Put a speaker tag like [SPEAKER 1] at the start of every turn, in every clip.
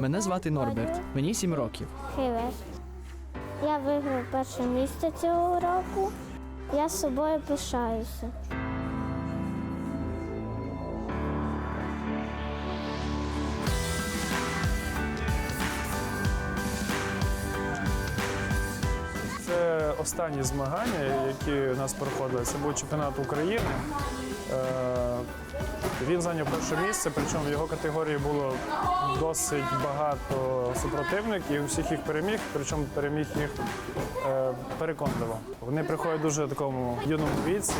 [SPEAKER 1] Мене звати Норберт. Мені сім років.
[SPEAKER 2] Привет. Я виграв перше місце цього року. Я з собою пишаюся.
[SPEAKER 3] Це останні змагання, які у нас проходили. Це був чемпіонат України. Е, Він зайняв перше місце, причому в його категорії було досить багато супротивників, і всіх їх переміг, причому переміг їх е, переконливо. Вони приходять дуже в такому юному віці,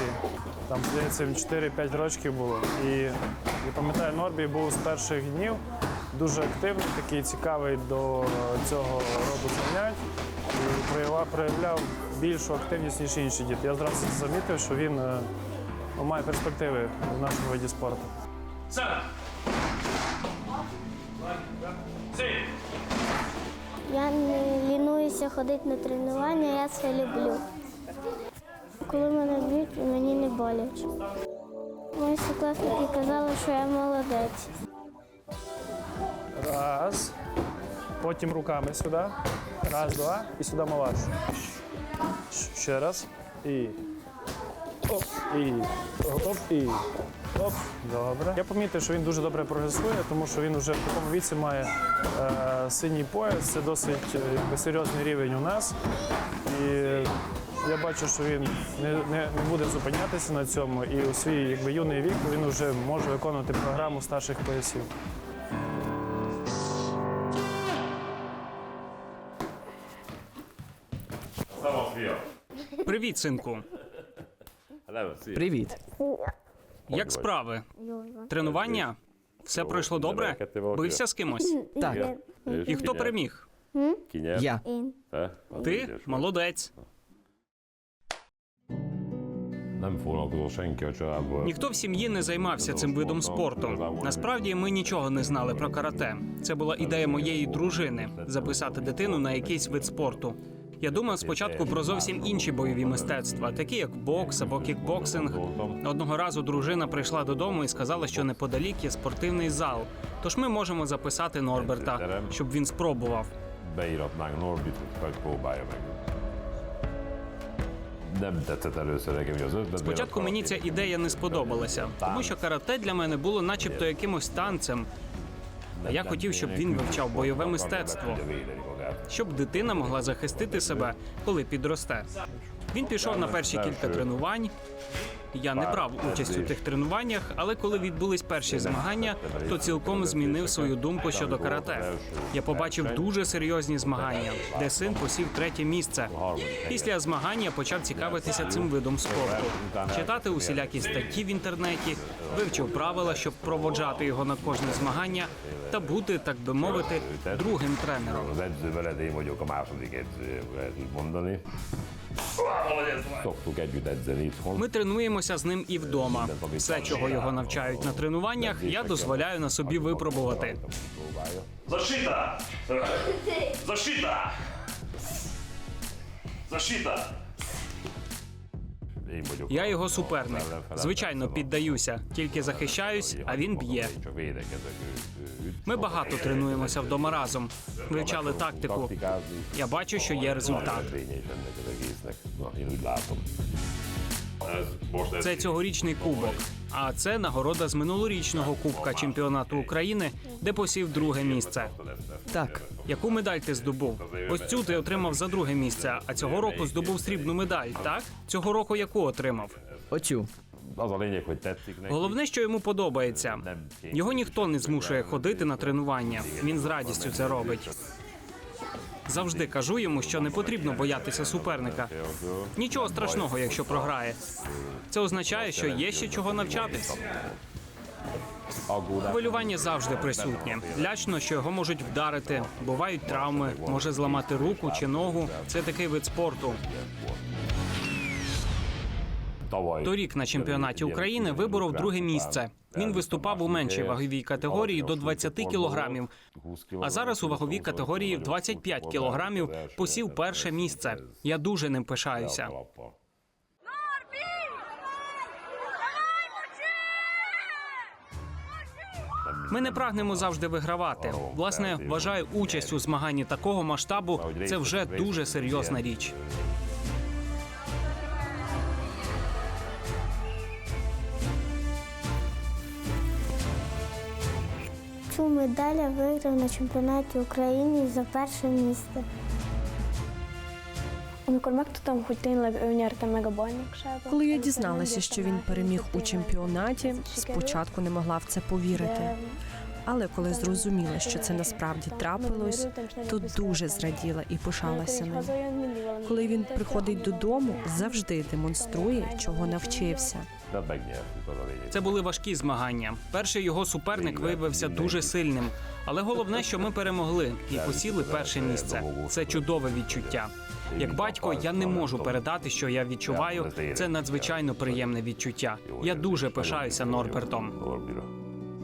[SPEAKER 3] там, здається, їм 4-5 років було. І я пам'ятаю, Норбій був з перших днів дуже активний, такий цікавий до цього роду занять і проявляв, більшу активність, ніж інші діти. Я зразу замітив, що він е, має перспективи в нашому виді спорту.
[SPEAKER 2] Я не лінуюся ходити на тренування, я це люблю. Коли мене б'ють, мені не боляче. Мої сукласники казали, що я молодець.
[SPEAKER 3] Раз. Потім руками сюди. Раз, два. І сюди малаш. Ще раз. І. Оп. І. Оп. І. Оп. Добре. Я помітив, що він дуже добре прогресує, тому що він вже в такому віці має е, синій пояс. Це досить е, якби, серйозний рівень у нас. І я бачу, що він не, не, не буде зупинятися на цьому. І у свій якби, юний вік він вже може виконувати програму старших поясів.
[SPEAKER 4] Привіт, синку.
[SPEAKER 1] Привіт.
[SPEAKER 4] Як справи? Тренування? Все пройшло добре? Бився з кимось?
[SPEAKER 1] Так,
[SPEAKER 4] І хто переміг?
[SPEAKER 1] я.
[SPEAKER 4] Ти молодець. Ніхто в сім'ї не займався цим видом спорту. Насправді ми нічого не знали про карате. Це була ідея моєї дружини записати дитину на якийсь вид спорту. Я думав спочатку про зовсім інші бойові мистецтва, такі як бокс або кікбоксинг. Одного разу дружина прийшла додому і сказала, що неподалік є спортивний зал. Tож ми можемо записати Норберта, щоб він спробував. Спочатку мені ця ідея не сподобалася, тому що карате для мене було начебто якимось танцем. Я хотів, щоб він вивчав бойове мистецтво, щоб дитина могла захистити себе, коли підросте. Він пішов на перші кілька тренувань. Я не брав участь у тих тренуваннях, але коли відбулись перші змагання, то цілком змінив свою думку щодо карате. Я побачив дуже серйозні змагання, де син посів третє місце. Після змагань я почав цікавитися цим видом спорту, читати усілякі статті в інтернеті, вивчив правила, щоб проводжати його на кожне змагання та бути, так би мовити, другим тренером. Ми тренуємося з ним і вдома. Все, чого його навчають на тренуваннях, я дозволяю на собі випробувати.
[SPEAKER 5] Próbálja.
[SPEAKER 6] Защита! Защита!
[SPEAKER 4] Я його суперник. Звичайно, піддаюся, тільки захищаюсь, а він б'є. Ми багато тренуємося вдома разом. Вивчали тактику. Я бачу, що є результат. Це цьогорічний кубок. А це нагорода з минулорічного кубка чемпіонату України, де посів друге місце.
[SPEAKER 1] Так,
[SPEAKER 4] Яку медаль ти здобув? Ось цю ти отримав за друге місце, а цього року здобув срібну медаль. Так цього року яку отримав?
[SPEAKER 1] оцю.
[SPEAKER 4] Головне, що йому подобається. Його ніхто не змушує ходити на тренування. Він з радістю це робить. Завжди кажу йому, що не потрібно боятися суперника. Нічого страшного, якщо програє. Це означає, що є ще чого навчатись. Хвилювання завжди присутнє. Лячно, що його можуть вдарити. Бувають травми, може зламати руку чи ногу. Це такий вид спорту. Торік на чемпіонаті України виборов друге місце. Він виступав у меншій ваговій категорії до 20 кілограмів. А зараз у ваговій категорії в 25 кілограмів посів перше місце. Я дуже ним пишаюся. Ми не прагнемо завжди вигравати. Власне, вважаю участь у змаганні такого масштабу це вже дуже серйозна річ.
[SPEAKER 2] Цю медаль виграв на чемпіонаті України за перше місце.
[SPEAKER 7] Коли я дізналася, що він переміг у чемпіонаті, спочатку не могла в це повірити. Але коли зрозуміла, що це насправді трапилось, то дуже зраділа і пишалася ним. Коли він приходить додому, завжди демонструє, чого навчився.
[SPEAKER 4] Це були важкі змагання. Перший його суперник виявився дуже сильним, але головне, що ми перемогли і посіли перше місце. Це чудове відчуття. Як батько, я не можу передати, що я відчуваю. Це надзвичайно приємне відчуття. Я дуже пишаюся Норбертом.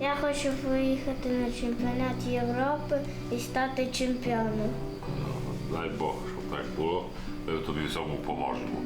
[SPEAKER 2] Я хочу поїхати на чемпіонат Європи і стати чемпіоном.
[SPEAKER 6] Дай Бог, щоб так було. Ми тобі в цьому поможемо.